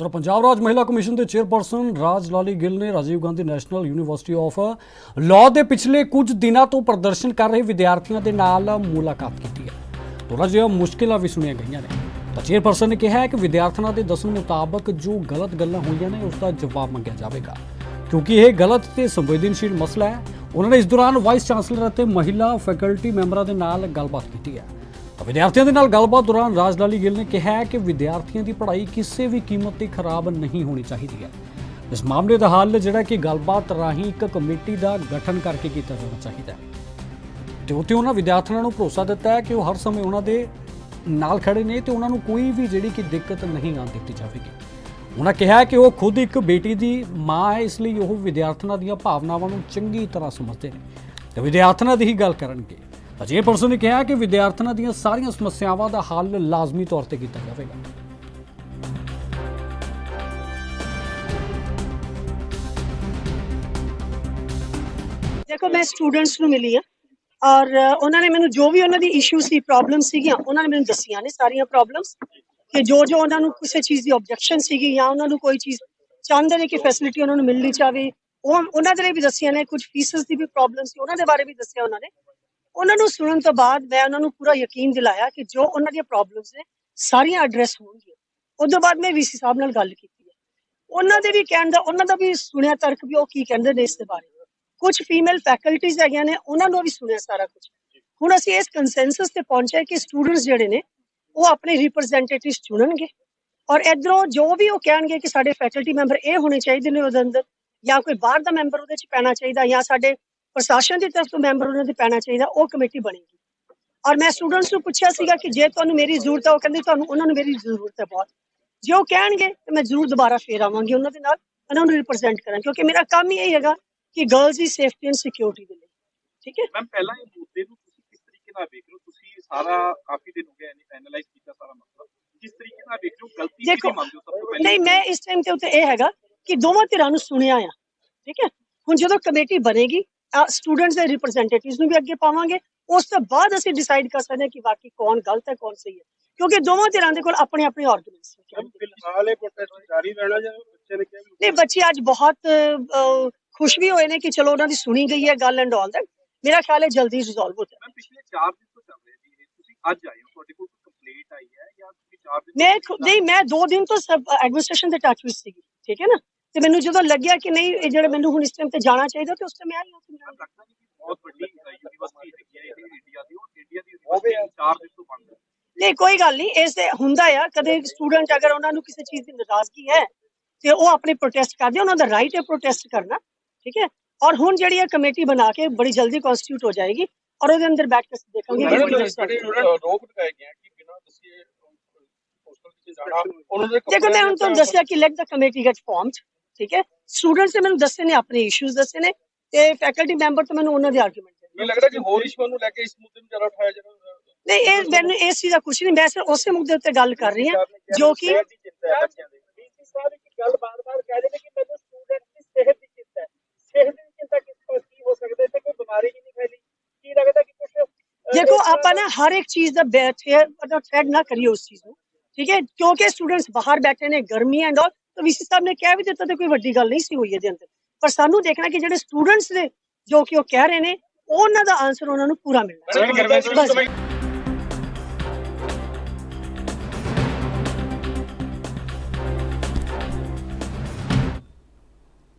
ਉਧਰ ਪੰਜਾਬ ਰਾਜ ਮਹਿਲਾ ਕਮਿਸ਼ਨ ਦੇ ਚੇਅਰਪਰਸਨ ਰਾਜ ਲਾਲੀ ਗਿੱਲ ਨੇ Rajiv Gandhi national university of law ਦੇ ਪਿਛਲੇ ਕੁਝ ਦਿਨਾਂ ਤੋਂ ਪ੍ਰਦਰਸ਼ਨ ਕਰ ਰਹੇ ਵਿਦਿਆਰਥੀਆਂ ਦੇ ਨਾਲ ਮੁਲਾਕਾਤ ਕੀਤੀ ਹੈ। ਥੋੜਾ ਜਿਹਾ ਮੁਸ਼ਕਿਲਾਂ ਵੀ ਸੁਣੀਆਂ ਗਈਆਂ ਨੇ। ਤਾਂ ਚੇਅਰਪਰਸਨ ਨੇ ਕਿਹਾ ਹੈ ਕਿ ਵਿਦਿਆਰਥੀਆਂ ਦੇ ਦੱਸਣ ਮੁਤਾਬਕ ਜੋ ਗਲਤ ਗੱਲਾਂ ਹੋਈਆਂ ਨੇ, ਉਸ ਦਾ ਜਵਾਬ ਮੰਗਿਆ ਜਾਵੇਗਾ। ਕਿਉਂਕਿ ਇਹ ਗਲਤ ਤੇ ਸੰਵੇਦਨਸ਼ੀਲ ਮਸਲਾ ਹੈ। ਉਹਨਾਂ ਨੇ ਇਸ ਦੌਰਾਨ ਵਾਈਸ ਚਾਂਸਲਰ ਅਤੇ ਮਹਿਲਾ ਫੈਕਲਟੀ ਮੈਂਬਰਾਂ ਦੇ ਨਾਲ ਗੱਲਬਾਤ ਕੀਤੀ ਹੈ। ਵਿਦਿਆਰਥੀਆਂ ਦੇ ਨਾਲ ਗੱਲਬਾਤ ਦੌਰਾਨ ਰਾਜ ਲਾਲੀ ਗਿੱਲ ਨੇ ਕਿਹਾ ਕਿ ਵਿਦਿਆਰਥੀਆਂ ਦੀ ਪੜ੍ਹਾਈ ਕਿਸੇ ਵੀ ਕੀਮਤ ਤੇ ਖਰਾਬ ਨਹੀਂ ਹੋਣੀ ਚਾਹੀਦੀ ਹੈ। ਇਸ ਮਾਮਲੇ ਦਾ ਹੱਲ ਜਿਹੜਾ ਕਿ ਗੱਲਬਾਤ ਰਾਹੀਂ ਇੱਕ ਕਮੇਟੀ ਦਾ ਗਠਨ ਕਰਕੇ ਕੀਤਾ ਜਾਣਾ ਚਾਹੀਦਾ ਹੈ। ਤੇ ਉੱਥੇ ਉਹਨਾਂ ਵਿਦਿਆਰਥੀਆਂ ਨੂੰ ਭਰੋਸਾ ਦਿੱਤਾ ਹੈ ਕਿ ਉਹ ਹਰ ਸਮੇਂ ਉਹਨਾਂ ਦੇ ਨਾਲ ਖੜੇ ਨੇ ਤੇ ਉਹਨਾਂ ਨੂੰ ਕੋਈ ਵੀ ਜਿਹੜੀ ਕਿ ਦਿੱਕਤ ਨਹੀਂ ਆਉਣ ਦਿੱਤੀ ਜਾਵੇਗੀ। ਉਹਨਾਂ ਕਿਹਾ ਕਿ ਉਹ ਖੁਦ ਇੱਕ ਬੇਟੀ ਦੀ ਮਾਂ ਹੈ, ਇਸ ਲਈ ਉਹ ਵਿਦਿਆਰਥੀਆਂ ਦੀਆਂ ਭਾਵਨਾਵਾਂ ਨੂੰ ਚੰਗੀ ਤਰ੍ਹਾਂ ਸਮਝਦੇ ਨੇ। ਤੇ ਵਿਦਿਆਰਥੀਆਂ ਦੀ ਹੀ ਗੱਲ ਕਰਨਗੇ। ਅਜੇ ਪਰਸਨ ਨੇ ਕਿਹਾ ਕਿ ਵਿਦਿਆਰਥੀਆਂ ਦੀਆਂ ਸਾਰੀਆਂ ਸਮੱਸਿਆਵਾਂ ਦਾ ਹੱਲ ਲਾਜ਼ਮੀ ਤੌਰ ਤੇ ਕੀਤਾ ਜਾਵੇਗਾ। ਦੇਖੋ, ਮੈਂ ਸਟੂਡੈਂਟਸ ਨੂੰ ਮਿਲੀ ਆ ਔਰ ਉਹਨਾਂ ਨੇ ਮੈਨੂੰ ਜੋ ਵੀ ਉਹਨਾਂ ਦੀ ਇਸ਼ੂ ਸੀ ਪ੍ਰੋਬਲਮ ਸੀਗੀਆਂ, ਉਹਨਾਂ ਨੇ ਮੈਨੂੰ ਦੱਸੀਆਂ ਨੇ ਸਾਰੀਆਂ ਪ੍ਰੋਬਲਮਸ ਕਿ ਜੋ ਜੋ ਉਹਨਾਂ ਨੂੰ ਕਿਸੇ ਚੀਜ਼ ਦੀ ਆਬਜੈਕਸ਼ਨ ਸੀਗੀ ਜਾਂ ਉਹਨਾਂ ਨੂੰ ਕੋਈ ਚੀਜ਼ ਚਾਹੁੰਦੇ ਨੇ ਕਿ ਫੈਸਿਲਿਟੀ ਉਹਨਾਂ ਨੂੰ ਮਿਲਣੀ ਚਾਵੇ ਉਹ ਉਹਨਾਂ ਦੇ ਲਈ ਵੀ ਦੱਸੀਆਂ ਨੇ, ਕੁਝ ਫੀਸਸ ਦੀ ਵੀ ਪ੍ਰੋਬਲਮ ਸੀ, ਉਹਨਾਂ ਦੇ ਬਾਰੇ ਵੀ ਦੱਸਿਆ ਉਹਨਾਂ ਨੇ। ਉਹਨਾਂ ਨੂੰ ਸੁਣਨ ਤੋਂ ਬਾਅਦ ਮੈਂ ਉਹਨਾਂ ਨੂੰ ਪੂਰਾ ਯਕੀਨ ਦਿਲਾਇਆ ਕਿ ਜੋ ਉਹਨਾਂ ਦੀਆਂ ਪ੍ਰੋਬਲਮਸ ਨੇ, ਸਾਰੀਆਂ ਐਡਰੈਸ ਹੋਣਗੀਆਂ। ਉਸ ਤੋਂ ਬਾਅਦ ਮੈਂ ਵੀਸੀ ਸਾਹਿਬ ਨਾਲ ਗੱਲ ਕੀਤੀ ਹੈ। ਉਹਨਾਂ ਦੇ ਵੀ ਕਹਿਣ ਦਾ, ਉਹਨਾਂ ਦਾ ਵੀ ਸੁਣਿਆ ਤਰਕ ਵੀ ਉਹ ਕੀ ਕਹਿੰਦੇ ਨੇ ਇਸ ਦੇ ਬਾਰੇ। ਕੁਝ ਫੀਮੇਲ ਫੈਕਲਟੀਜ਼ ਹੈਗੀਆਂ ਨੇ, ਉਹਨਾਂ ਨੂੰ ਵੀ ਸੁਣਿਆ ਸਾਰਾ ਕੁਝ ਹੁਣ ਅਸੀਂ ਇਸ ਕੰਸੈਂਸਸ ਤੇ ਪਹੁੰਚੇ ਕਿ ਸਟੂਡੈਂਟਸ ਜਿਹੜੇ ਨੇ, ਉਹ ਆਪਣੇ ਰਿਪਰੈਜ਼ੈਂਟੇਟਿਵਸ ਚੁਣਨਗੇ। ਔਰ ਇਧਰੋਂ ਜੋ ਵੀ ਉਹ ਕਹਿਣਗੇ ਕਿ ਸਾਡੇ ਫੈਕਲਟੀ ਮੈਂਬਰ ਇਹ ਹੋਣੇ ਚਾਹੀਦੇ ਨੇ ਉਹਦੇ ਅੰਦਰ, ਜਾਂ ਕੋਈ ਬਾਹਰ ਦਾ ਮੈਂਬਰ ਉਹਦੇ ਚ ਪੈਣਾ ਚਾਹੀਦਾ, ਜਾਂ ਸਾਡੇ ਪ੍ਰਸ਼ਾਸਨ ਦੀ ਤਰਫ ਤੋਂ ਮੈਂਬਰ ਉਹਨਾਂ ਦੇ ਪੈਣਾ ਚਾਹੀਦਾ ਉਹ ਕਮੇਟੀ ਬਣੇਗੀ। ਔਰ ਮੈਂ ਸਟੂਡੈਂਟਸ ਨੂੰ ਪੁੱਛਿਆ ਸੀਗਾ ਕਿ ਜੇ ਤੁਹਾਨੂੰ ਮੇਰੀ ਜ਼ਰੂਰਤ ਹੈ ਉਹ ਕਹਿੰਦੇ ਤੁਹਾਨੂੰ ਉਹਨਾਂ ਨੂੰ ਮੇਰੀ ਜ਼ਰੂਰਤ ਹੈ ਬਹੁਤ। ਜੇ ਉਹ ਕਹਿਣਗੇ ਤੇ ਮੈਂ ਜ਼ਰੂਰ ਦੁਬਾਰਾ ਫੇਰ ਆਵਾਂਗੀ ਉਹਨਾਂ ਦੇ ਨਾਲ ਉਹਨਾਂ ਨੂੰ ਰਿਪਰੈਜ਼ੈਂਟ ਕਰਾਂ ਕਿਉਂਕਿ ਮੇਰਾ ਕੰਮ ਹੀ ਇਹ ਹੈਗਾ ਕਿ ਗਰਲਸ ਦੀ ਸੇਫਟੀ ਐਂਡ ਸਿਕਿਉਰਿਟੀ ਦੇ ਲਈ। ਠੀਕ ਹੈ? ਮੈਮ ਪਹਿਲਾਂ ਇਹ ਮੁੱਦੇ ਨੂੰ ਤੁਸੀਂ ਕਿਸ ਤਰੀਕੇ ਨਾਲ ਵੇਖ ਰਹੇ ਹੋ? ਤੁਸੀਂ ਸਾਰਾ ਕਾਫੀ ਦਿਨ ਹੋ ਗਏ ਐਨਾਲਾਈਜ਼ ਕੀਤਾ ਸਾਰਾ ਮਸਲਾ ਕਿਸ ਤਰੀਕੇ ਨਾਲ ਵੇਖ ਰਹੇ ਹੋ ਗਲਤੀ ਕਿਹਦੀ ਮੰਨਦੇ ਹੋ ਸਭ ਤੋਂ ਪਹਿਲਾਂ? ਨਹੀਂ ਮੈਂ ਇਸ ਟਾਈਮ ਤੇ ਉੱਤੇ ਇਹ ਹੈਗਾ ਕਿ ਦੋਵਾਂ ਧਿਰਾਂ ਨੂੰ ਸੁਣਿਆ ਆ। ਠੀਕ ਹੈ? ਹੁਣ ਜਦੋਂ ਕਮੇਟੀ ਬਣੇਗੀ ਸਟੂਡੈਂਟਸ ਦੇ ਰਿਪਰੈਜ਼ੈਂਟੇਟਿਵਸ ਨੂੰ ਵੀ ਅੱਗੇ ਪਾਵਾਂਗੇ। ਉਸ ਤੋਂ ਬਾਅਦ ਅਸੀਂ ਡਿਸਾਈਡ ਕਰ ਸਕਦੇ ਹਾਂ ਕਿ ਵਾਕਈ ਕੌਣ ਗਲਤ ਹੈ ਕੌਣ ਸਹੀ ਹੈ। ਕਿਉਂਕਿ ਦੋਵਾਂ ਧਿਰਾਂ ਦੇ ਕੋਲ ਆਪਣੇ ਆਪਣੇ ਆਰਗੂਮੈਂਟਸ ਮੈਮ ਫਿਲਹਾਲ ਇਹ ਪ੍ਰੋਟੈਸਟ ਜਾਰੀ ਰਹਿਣਾ ਜਾਂ ਬੱਚੇ ਨੇ ਕਿਹਾ ਨਹੀਂ ਬੱਚੇ ਅੱਜ ਬਹੁਤ ਖੁਸ਼ ਵੀ ਹੋਏ ਨੇ ਕਿ ਚਲੋ ਉਹਨਾਂ ਦੀ ਸੁਣੀ ਗਈ ਹੈ ਗੱਲ ਐਂਡ ਆਲ ਦੈਟ ਮੇਰਾ ਖਿਆਲ ਹੈ ਜਲਦੀ ਰਿਜ਼ੋਲਵ ਹੋ ਜਾਏ ਪਿਛਲੇ 4 ਦਿਨ ਤੋਂ ਚੱਲ ਰਿਹਾ ਇਹ। ਤੁਸੀਂ ਅੱਜ ਆਏ ਹੋ ਤੁਹਾਡੇ ਕੋਲ ਕੰਪਲੇਂਟ ਆਈ ਹੈ ਜਾਂ ਤੁਸੀਂ 4 ਦਿਨ ਮੈਂ ਨਹੀਂ ਮੈਂ 2 ਦਿਨ ਤੋਂ ਸਬ ਐਡਮਿਨਿਸਟ੍ਰੇਸ਼ਨ ਦੇ ਟੱਚ ਵਿੱਚ ਸੀਗੀ। ਠੀਕ ਹੈ ਨਾ? ਤੇ ਮੈਨੂੰ ਜਦੋਂ ਲੱਗਿਆ ਕਿ ਨਹੀਂ ਇਹ ਜਿਹੜੇ ਮੈਨੂੰ ਹੁਣ ਇਸ ਟਾਈਮ ਤੇ ਜਾਣਾ ਚਾਹੀਦਾ ਤੇ ਉਸ ਟਾਈਮ ਮੈਂ ਆਈ ਹਾਂ ਉੱਥੇ ਜਾਣ। ਮੈਮ ਲੱਗਦਾ ਨਹੀਂ ਕਿ ਬਹੁਤ ਵੱਡੀ ਯੂਨੀਵਰਸਿਟੀ ਹੈਗੀ ਹੈ ਇਹ ਇੰਡੀਆ ਦੀ ਔਰ ਇੰਡੀਆ ਦੀ ਯੂਨੀਵਰਸਿਟੀ 4 ਦਿਨ ਤੋਂ ਬੰਦ ਹੈ। ਨਹੀਂ ਕੋਈ ਗੱਲ ਨਹੀਂ ਇਸ ਤੇ ਹੁੰਦਾ ਆ ਕਦੇ ਸਟੂਡੈਂਟ ਅਗਰ ਉਹਨਾਂ ਨੂੰ ਕਿਸੇ ਚੀਜ਼ ਦੀ ਨਾਰਾਜ਼ਗੀ ਹੈ ਤੇ ਉਹ ਆਪਣੇ ਪ੍ਰੋਟੈਸਟ ਕਰਦੇ ਉਹਨਾਂ ਦਾ ਰਾਈਟ ਹੈ ਪ੍ਰੋਟੈਸਟ ਕਰਨਾ ਠੀਕ ਹੈ? ਔਰ ਹੁਣ ਜਿਹੜੀ ਇਹ ਕਮੇਟੀ ਬਣਾ ਕੇ ਬੜੀ ਜਲਦੀ ਕਨਸਟੀਟਿਊਟ ਹੋ ਜਾਏਗੀ ਔਰ ਉਹਦੇ ਅੰਦਰ ਬੈਠ ਕੇ ਦੇਖਾਂਗੇ ਕਿ ਰੋਕ ਲਗਾਏ ਗਏ ਬਿਨਾਂ ਦੱਸੇ ਹੋਸਟਲ ਵਿੱਚ ਜਾਣਾ ਉਹਨਾਂ ਦੇ ਦੇਖੋ ਮੈਂ ਹੁਣ ਤੁਹਾਨੂੰ ਦੱਸਿਆ ਕਿ let the committee get formed ਠੀਕ ਹੈ? ਸਟੂਡੈਂਟਸ ਨੇ ਮੈਨੂੰ ਦੱਸੇ ਨੇ ਆਪਣੇ ਇਸ਼ੂਜ਼ ਦੱਸੇ ਨੇ ਤੇ ਫੈਕਲਟੀ ਮੈਂਬਰ ਤੋਂ ਮੈਨੂੰ ਉਹਨਾਂ ਦੇ ਆਰਗੂਮੈਂਟ ਮੈਨੂੰ ਲੱਗਦਾ ਕਿ ਹੋਰ ਇਸ਼ੂਆਂ ਨੂੰ ਲੈ ਕੇ ਇਸ ਮੁੱਦੇ ਨੂੰ ਜ਼ਿਆਦਾ ਉਠਾਇਆ ਜਾਣਾ ਨਹੀਂ ਇਹ ਮੈਨੂੰ ਇਸ ਚੀਜ਼ ਦਾ ਕੁਝ ਨਹੀਂ ਮੈਂ ਸਿਰਫ ਉਸੇ ਮੁੱਦੇ ਉੱਤੇ ਗੱਲ ਕਰ ਰਹੀ ਹਾਂ ਜੋ ਕਿ ਡੀਸੀ ਸਾਹਿਬ ਇੱਕ ਗੱਲ ਬਾਰ-ਬਾਰ ਕਹਿ ਰਹੇ ਨੇ ਕਿ ਮੈਨੂੰ ਸਟੂਡੈਂਟ ਦੀ ਸਿਹਤ ਦੀ ਚਿੰਤਾ ਹੈ। ਸਿਹਤ ਦੀ ਚਿੰਤਾ ਕਿਸ ਤੋਂ ਕੀ ਹੋ ਸਕਦਾ ਹੈ? ਤੇ ਕੋਈ ਬਿਮਾਰੀ ਨਹੀਂ ਫੈਲੀ। ਕੀ ਲੱਗਦਾ ਕਿ ਕੁਝ ਦੇਖੋ ਆਪਾਂ ਨਾ ਹਰ ਇੱਕ ਚੀਜ਼ ਦਾ ਬੈਠੇ ਮਤਲਬ ਥ੍ਰੈਡ ਨਾ ਕਰੀਏ ਉਸ ਚੀਜ਼ ਨੂੰ ਠੀਕ ਹੈ? ਕਿਉਂਕਿ ਸਟੂਡੈਂਟਸ ਬਾਹਰ ਬੈਠੇ ਨੇ ਗਰਮੀ ਐਂਡ ਆਲ ਤਾਂ ਵੀਸੀ ਸਾਹਿਬ ਨੇ ਕਹਿ ਵੀ ਦਿੱਤਾ ਤੇ ਕੋਈ ਵੱਡੀ ਗੱਲ ਨਹੀਂ ਸੀ ਹੋਈ ਇਹਦੇ ਅੰਦਰ ਪਰ ਸਾਨੂੰ ਦੇਖਣਾ ਕਿ ਜਿਹੜੇ ਸਟੂਡੈਂਟਸ ਨੇ ਜੋ ਕਿ ਉਹ ਕਹਿ ਰਹੇ ਨੇ ਉਹਨਾਂ ਦਾ ਆਨਸਰ ਉਹਨਾਂ ਨੂੰ ਪੂਰਾ ਮਿਲਣਾ ਚਾਹੀਦਾ।